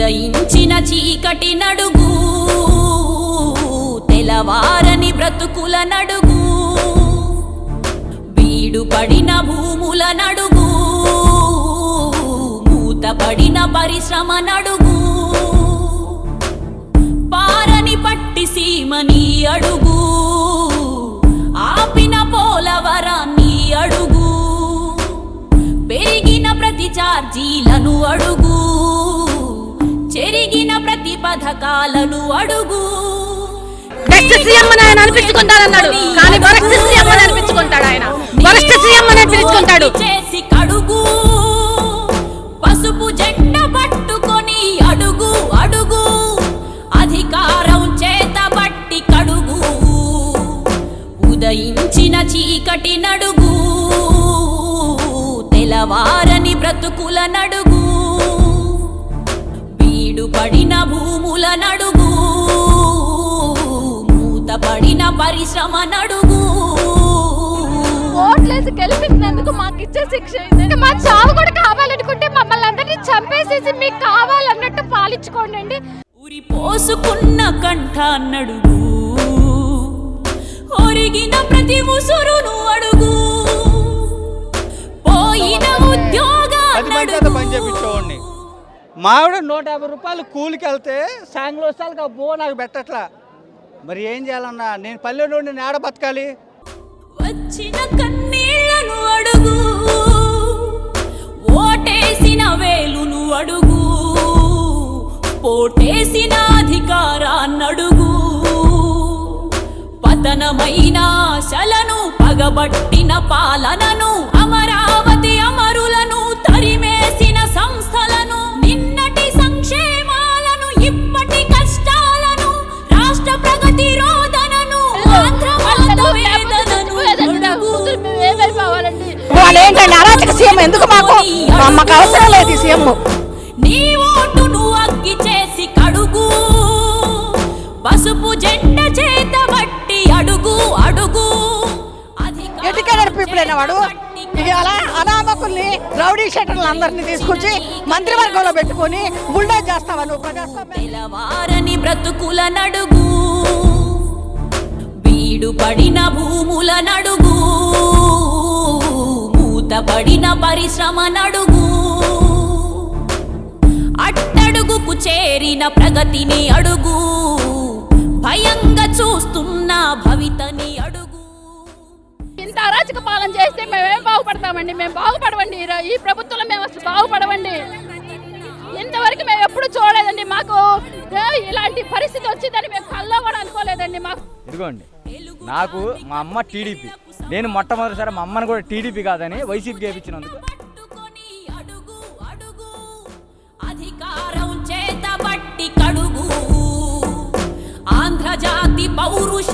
ఉదయించిన చీకటి నడుగు తెలవారని బ్రతుకుల నడుగు బీడు పడిన భూముల నడుగు మూతపడిన పరిశ్రమ నడుగు పారని పట్టి సీమని అడుగు ఆపిన పోలవరాన్ని అడుగు పెరిగిన ప్రతి ఛార్జీలను అడుగు పథకాలను అడుగు. బెస్ట్ సీఎం అని ఆయన అనిపించుకుంటాడన్నాడు. కానీ వరస్ట్ సీఎం అని అనిపించుకుంటాడు ఆయన. వరస్ట్ సీఎం అని అనిపించుకుంటాడు. చేసి కడుగు. పసుపు జెండ పట్టుకొని అడుగు అడుగు. అధికారం చేత బట్టి కడుగు. ఉదయించిన చీకటి నడుగు. తెలవారని బ్రతుకుల నడుగు. పడిన భూముల నడుగు మూత పడిన పరిశ్రమ నడుగు ఓట్లేసి గెలిపించినందుకు మాకు ఇచ్చే శిక్ష. మా చావు కూడా కావాలనుకుంటే మమ్మల్ని అందరినీ చంపేసేసి మీకు కావాలన్నట్టు పాలించుకోండి ఉరి పోసుకున్న కంఠ నడుగు ఒరిగిన ప్రతి మావిడ నూట యాభై రూపాయలు కూలికి వెళ్తే సాయంత్రం వస్తాలకు ఆ నాకు పెట్టట్లా. మరి ఏం చేయాలన్నా? నేను పల్లెటూడిని నేడ బతకాలి. వచ్చిన కన్నీళ్ళను అడుగు ఓటేసిన వేలును అడుగు పోటేసిన అధికారాన్నడుగు పతనమైన ఆశలను పగబట్టిన పాలనను అమరావ వాళ్ళు ఏంటండి అరాచక సీఎం ఎందుకు మాకు? మాకు అవసరం లేదు ఈ సీఎం. నీ ఓటును అగ్గి చేసి కడుగు. పసుపు జెండ చేత బట్టి అడుగు అడుగు. ఎడ్యుకేటెడ్ పీపుల్ వాడు. ఇవాళ అనామకుల్ని రౌడీ షెటర్లు అందరినీ తీసుకొచ్చి మంత్రివర్గంలో పెట్టుకొని బుల్డోజ్ చేస్తావా నువ్వు ప్రజాస్వామ్యం? బ్రతుకుల నడుగు. బీడు పడిన భూముల నడుగు. పడిన పరిశ్రమ నడుగు అట్టడుగుకు చేరిన ప్రగతిని అడుగు. భయంగా చూస్తున్న భవితని అడుగు. ఇంత అరాచక పాలన చేస్తే మేమేం బాగుపడతామండి? మేము బాగుపడవండి ఈ ప్రభుత్వంలో మేము అసలు బాగుపడవండి. ఇంతవరకు మేము ఎప్పుడు చూడలేదండి. మాకు ఏ, ఇలాంటి పరిస్థితి వచ్చిందని మేము కల్లో కూడా అనుకోలేదండి మాకు. ఇదిగోండి. నాకు మా అమ్మ టీడీపీ. నేను మొట్టమొదటిసారి మా అమ్మని కూడా టీడీపీ కాదని వైసీపీ గెలిపించినందుకు అధికారం కడుగు. ఆంధ్రజాతి పౌరుష